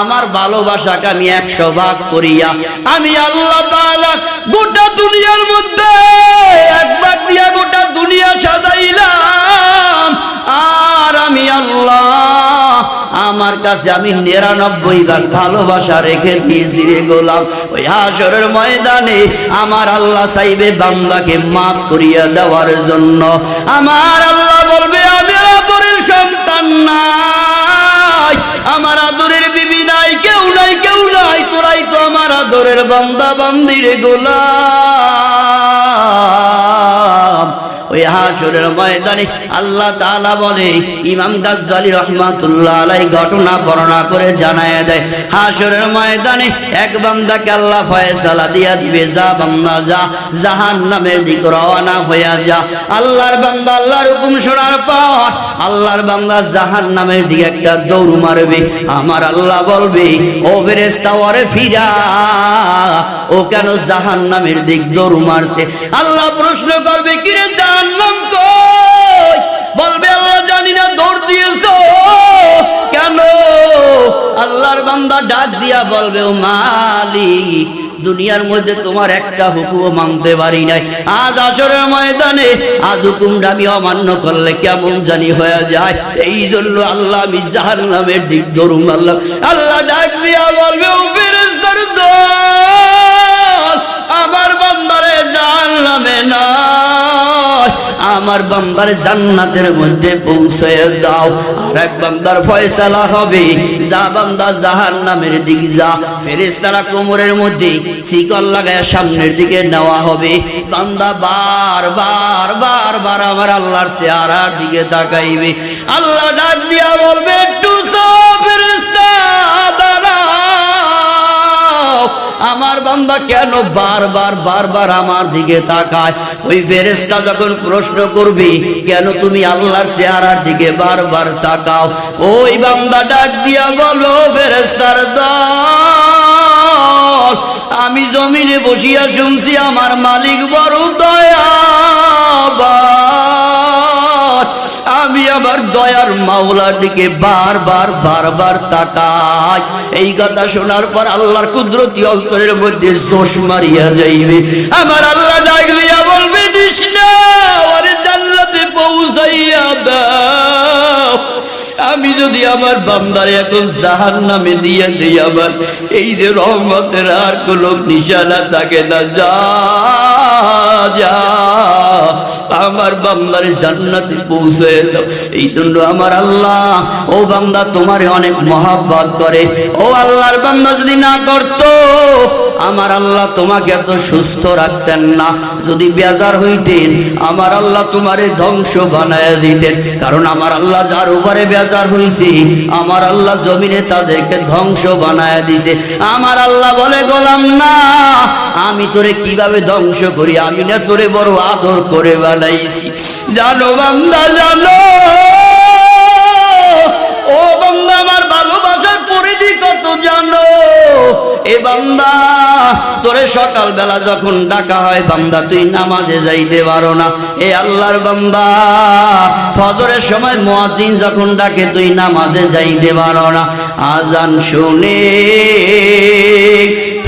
আমার ভালোবাসাকে আমি একশো ভাগ করিয়া, আমি আল্লাহ গোটা দুনিয়ার মধ্যে এক ভাগ দিয়া গোটা দুনিয়া সাজাইলাম। আর আমি আল্লাহ আমার কাছে আমি নিরানব্বই ভাগ ভালোবাসা রেখে দিয়েছি গোলাম। ওই হাসরের ময়দানে আমার আল্লাহ চাইবে বান্দাকে মাফ করিয়া দেওয়ার জন্য। আমার আল্লাহ বলবে আমি আদরের সন্তান নাই আমার আদরের বিবি নাই, কেউ নাই কেউ নাই, তোরাই তো আমার আদরের বান্দা, বান্দির গোলাম। ওই হাসরের ময়দানে আল্লাহ তাআলা বলে, ইমাম গাজ্জালি রহমাতুল্লাহ আলাই ঘটনা বর্ণনা করে জানায় দেয় হাসরের ময়দানে এক বান্দাকে আল্লাহ ফয়সালা দিয়া দিবে, যা বান্দা যা জাহান্নামের দিক রওনা হইয়া যা। আল্লাহর বান্দা আল্লাহর হুকুম শোনার পর আল্লাহর বান্দা জাহান্নামের দিকে একটা দৌড় মারবে। আমার আল্লাহ বলবে, ও ফেরেশতা ফিরা, ও কেন জাহান্নামের দিক দৌড় মারছে? আল্লাহ প্রশ্ন করবে, কিরে জাহান্নাম কই? বলবে, আল্লাহ জানি না, দৌড় দিয়েছ। কেন? আল্লাহর বান্দা ডাক দিয়া বলবে, ও মালিক, দুনিয়ার মধ্যে তোমার একটা হুকুম মানতে পারি নাই। আজ আসরের ময়দানে, আজ হুকুমটা আমি অমান্য করলে কেমন জানি হয়ে যায়। এই জন্য আল্লাহ আমি জাহান্নামের দিক ধরুন, আল্লাহ। আল্লাহ ডাক দিয়া বলবে আমার বান্দারে জাহান্নামে নয় আমার বান্দার জান্নাতের মধ্যে পৌঁছে দাও। আর এক বান্দার ফয়সালা হবে। যা বান্দা জাহান্নামের দিক যা, ফেরেশতারা কোমরের মধ্যে শিকল লাগায় সামনের দিকে নেওয়া হবে। বান্দা বার বার বার বার আমার আল্লাহর চেহারার দিকে তাকাইবে। আল্লাহ ডাক দিয়া বলবে একটু সব ফেরেশতা, দাঁড়াও। আমার বান্দা কেন বারবার বারবার আমার দিকে তাকায়? ওই ফেরেস্তা যখন প্রশ্ন করবি, কেন তুমি আল্লাহর চেহারার দিকে বারবার তাকাও? ওই বান্দা ডাক দিয়া বলো ফেরেস্তার দল, আমি জমিনে বসিয়া শুনছি, আমার মালিক বড় দয়া আমি আমার দয়ার মাওলার দিকে বারবার বারবার তাকাই। এই কথা শোনার পর আল্লাহর কুদরতি অন্তরের মধ্যে জোশ মারিয়া যাইবে। আমার আল্লাহ যদি আমার এখন জাহান নামে দিয়ে দিই আমার এই যে রহমতের আর কোনো নিশানা থাকে না। যা, আমার বান্দারে জান্নাতে পৌঁছে দাও। এই জন্য আমার আল্লাহ, ও বান্দা তোমারে অনেক মহাব্বত করে। ও আল্লাহর বান্দা যদি না করতো, আমার আল্লাহ তোমাকে এত সুস্থ রাখতেন না। যদি বেজার হইতেন, আমার আল্লাহ তোমারে ধ্বংস বানায় দিতেন। কারণ আমার আল্লাহ যার উপরে বেজার হইছে আমার আল্লাহ জমিনে তাদেরকে ধ্বংস বানায় দিছে। আমার আল্লাহ বলে, গোলাম না, আমি তোরে কীভাবে ধ্বংস করি? আমি না তোরে বড় আদর করে বানাইছি। জানো বান্দা, জানো। ও বান্দা, আমার ভালোবাসার পরিধি কত জানো? এ বান্দা তোরে সকাল বেলা যখন ডাকা হয়, বান্দা, তুই নামাজে যাইতে পারো না। এ আল্লাহর বান্দা, ফজরের সময় মুয়াজ্জিন যখন ডাকে, তুই নামাজে যাইতে পারো না। আজান শুনে,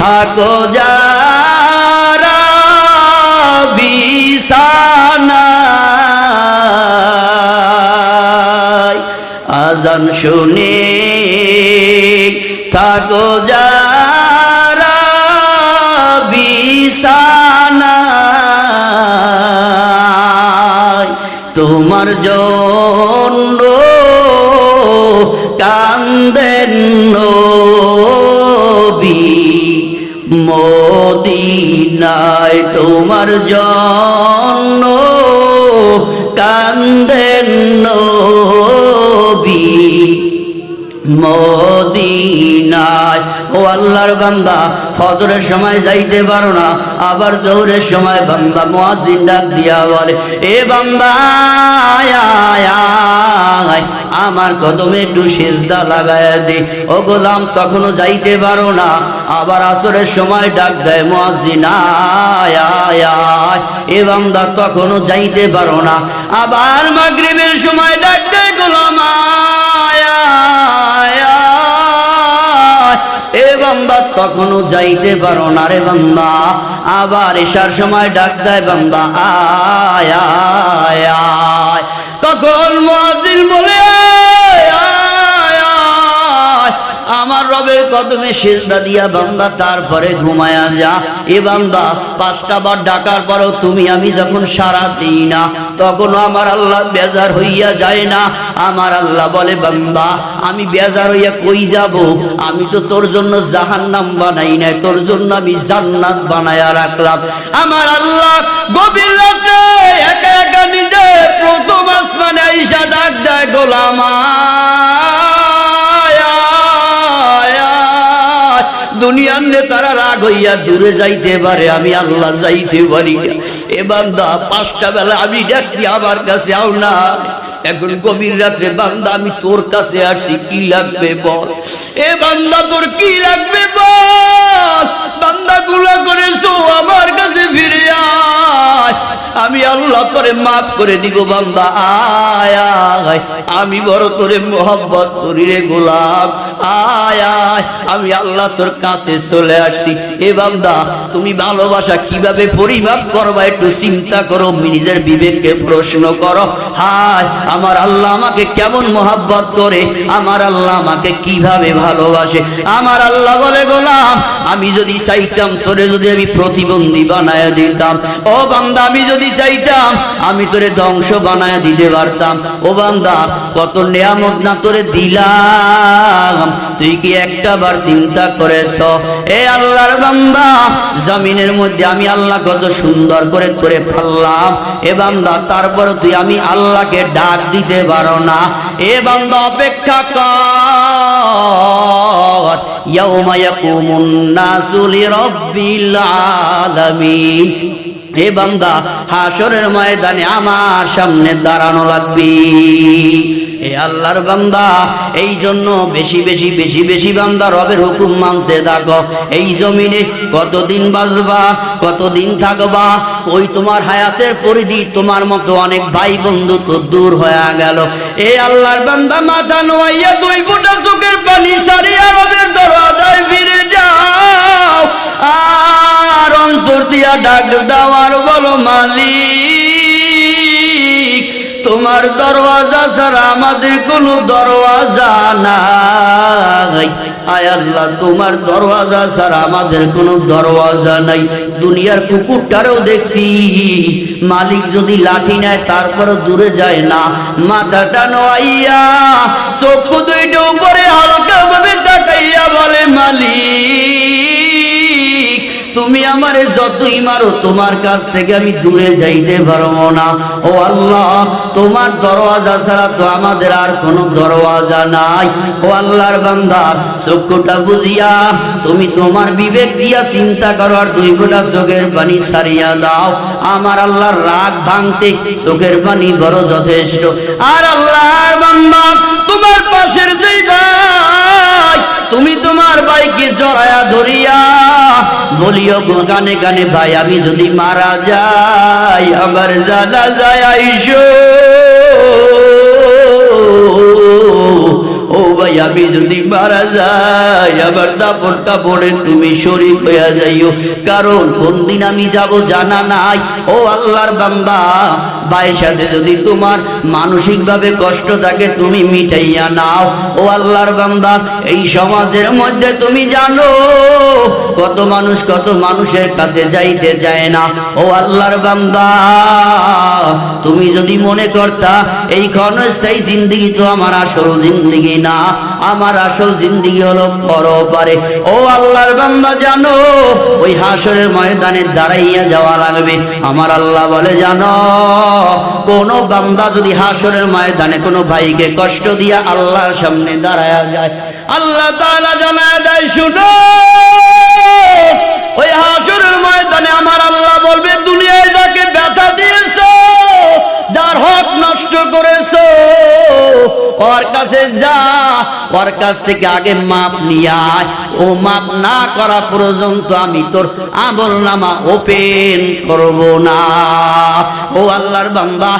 থাকো যারা বিছানায়। আজান শুনে, থাকো যারা জন্য কান্দেন নবী। মদিনায় তোমার জন্য কান্দেন মদিনায়। ও আল্লাহর বান্দা, ফজরের সময় যাইতে পারো না, আবার জোহরের সময় বান্দা মুয়াজ্জিন ডাক দিয়া বলে, এ বান্দা আমার কদমে একটু সেজদা লাগায় দে। ও গোলাম, তখনও যাইতে পারো না, আবার আসরের সময় ডাক দেয় আয় এ বান্দা তখনও যাইতে পারো না, আবার মাগরিবের সময় ডাক দেয় গোলাম তখনও যাইতে পারো না রে বান্দা। আবার এসার সময় ডাক দেয়, বান্দা আয় আয়। তখন মুয়াজ্জিন বলে রবের কদমে সেজদা দিয়া বান্দা তারপরে ঘুমায়া যা। এ বান্দা, পাঁচটা বার ডাকার পরও তুমি আমি যখন সারা দিই না, তখন আমার আল্লাহ বেজার হইয়া যায় না। আমার আল্লাহ বলে, বান্দা, আমি বেজার হইয়া কই যাব? আমি তো তোর জন্য জাহান্নাম বানাই নাই, তোর জন্য আমি জান্নাত বানায়া রাখলাম। আমার আল্লাহ গভীর রাতে একা একা নিজে প্রথম আসমানে আইসা ডাক দেয়, গোলামা দুনিয়ার তারা রাগ হইয়া দূরে যাইতে পারে, আমি আল্লাহ যাইতে পারি এবার দা পাঁচটা বেলা আমি ডাকছি আমার কাছে আও না এখন গভীর রাত্রে বান্দা, আমি তোর কাছে আসছি কি লাগবে বল? এ বান্দা, তোর কি লাগবে বল? বান্দা গুলা করেছ, আমার কাছে ফিরে আমি আল্লাহ তোরে মাফ করে দিব, বান্দা, আয় আমি বড় তোরে মোহব্বত করি রে গোলাম, আয় আমি আল্লাহ তোর কাছে চলে আসছি এ বান্দা, তুমি ভালোবাসা কীভাবে পরিমাপ করবা, একটু চিন্তা করো, নিজের বিবেককে প্রশ্ন করো। হায় আমার আল্লাহ আমাকে কেমন মোহাব্বত করে, আমার আল্লাহ আমাকে কীভাবে ভালোবাসে? আমার আল্লাহ বলে, গোলাম, আমি যদি চাইতাম, তোরে যদি আমি প্রতিবন্ধী বানায় দিতাম। ও বান্দা, আমি যদি চাইতাম, আমি তোরে ধ্বংস বানায় দিতে পারতাম। ও বান্দা, কত নিয়ামত না তোরে দিলাম। তুই কি একটা বার চিন্তা করেছ? এ আল্লাহর বান্দা, জমিনের মধ্যে আমি আল্লাহ কত সুন্দর করে তোরে ফাললাম। এ বান্দা, তারপর তুই আমি আল্লাহকে ডাক দিতে পারো না। এ বন্ধ অপেক্ষা কর। ইয়াউমা ইয়াকুমুন নাসু লিরাব্বিল আলামিন। হে বান্দা হাসরের ময়দানে আমার সামনে দাঁড়ানো লাগবে। এ আল্লাহর বান্দা এই জন্য বেশি বেশি বেশি বেশি বান্দা রবের হুকুম মানতে থাকো। এই জমিনে কতদিন বাঁচবা, কতদিন থাকবা, ওই তোমার হায়াতের পরিধি তোমার মতো অনেক ভাই বন্ধু তো দূর হয়ে গেল। এ আল্লাহর বান্দা, মাথা নোয়াইয়া দুই ফুটা চোখের পানি সারিয়া রবের দরওয়াজায় ফিরে যাও। আর অন্তর দিয়া ডাক দাও আর বলো মালিক। তোমার দরওয়াজা ছাড়া আমাদের কোনো দরওয়াজা নাই। আয় আল্লাহ, তোমার দরওয়াজা ছাড়া আমাদের কোনো দরওয়াজা নাই। দুনিয়ার কুকুরটারও দেখছি, মালিক যদি লাঠি নেয় তারপরও দূরে যায় না। মাথাটা নোয়াইয়া, চক্ষু দুইটা উপরে হালকা ভাবে তাকাইয়া বলে, মালিক তুমি আমারে যতই মারো, তোমার কাছ থেকে আমি দূরে যাইতে পারব না। ও আল্লাহ, তোমার দরওয়াজা ছাড়া তো আমাদের আর কোনো দরওয়াজা নাই। ও আল্লাহর বান্দা, চক্ষুটা বুঝিয়া তুমি তোমার বিবেক দিয়া চিন্তা করো আর দুই ফোঁটা চোখের পানি ছাড়িয়া দাও। আমার আল্লাহর রাগ ভাঙতে চোখের পানি বড় যথেষ্ট। আর আল্লাহর বান্দা, তোমার পাশের যেই ভাই তুমি তোমার ভাইকে জড়ায়া ধরিয়া বলিও গো গানে গানে ভাই আমি যদি মারা যাই আমার জানা যায় আইসো। ও ভাই আমি যদি মারা যাই আমার দাপড় কাপড়ে তুমি শরীর হইয়া যাইও। কারণ কোন দিন আমি যাব জানা নাই। ও আল্লাহর বান্দা, ভাইয়ের সাথে যদি তোমার মানসিকভাবে কষ্ট থাকে, তুমি মিটাইয়া নাও। ও আল্লাহর বান্দা, এই সমাজের মধ্যে তুমি জানো, কত মানুষ কত মানুষের কাছে যাইতে চায় না। ও আল্লাহর বান্দা, তুমি যদি মনে করতা, এই ক্ষণস্থায়ী জিন্দিগি তো আমার আসল জিন্দিগি না। আমার আসল জিন্দিগি হলো পরপারে ও আল্লাহর বান্দা, জানো, ওই হাসরের ময়দানে দাঁড়াইয়া যাওয়া লাগবে। আমার আল্লাহ বলে, জানো, কোন বান্দা যদি হাসরের ময়দানে কোনো ভাইকে কষ্ট দিয়া আল্লাহর সামনে দাঁড়ায়া যায়, আল্লাহ তাআলা জানায় দেয়, শুনো, ওই হাসরের ময়দানে আমার আল্লাহ বলবে, দুনিয়ায় যাকে ব্যথা দিয়েছ, যার হক নষ্ট করেছ, ওর কাছে যা ওর কাছ থেকে আগে মাপ নিয়ে আয়। ও মাপ না করা পর্যন্ত আমি তোর আমল নামা ওপেন করব না। ও আল্লাহর বান্দা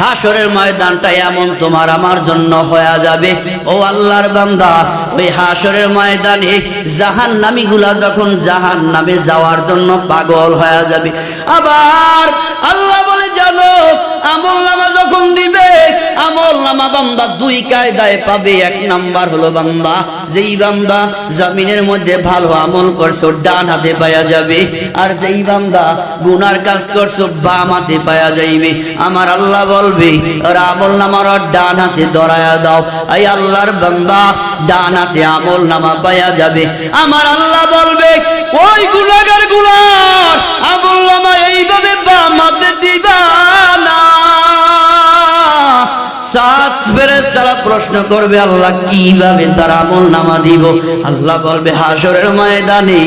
হাসরের ময়দানটা এমন তোমার আমার জন্য হয়ে যাবে। ও আল্লাহর বান্দা, ওই হাসরের ময়দানে জাহান নামীগুলা যখন জাহান নামে যাওয়ার জন্য পাগল হয়ে যাবে। আবার আল্লাহ যাইবে। আমার আল্লাহ বলবে আমল নামার ডান হাতে ধরায়া দাও। এই আল্লাহর বান্দা, ডান হাতে আমল নামা পাওয়া যাবে। আমার আল্লাহ বলবে, ওই ফেরেশতারা প্রশ্ন করবে, আল্লাহ কীভাবে তার আমল নামা দিব? আল্লাহ বলবে হাসরের ময়দানে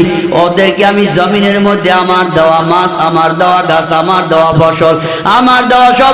ওদেরকে আমি জমিনের মধ্যে আমার দেওয়া মাছ, আমার দেওয়া গাছ, আমার দেওয়া ফসল, আমার দেওয়া সব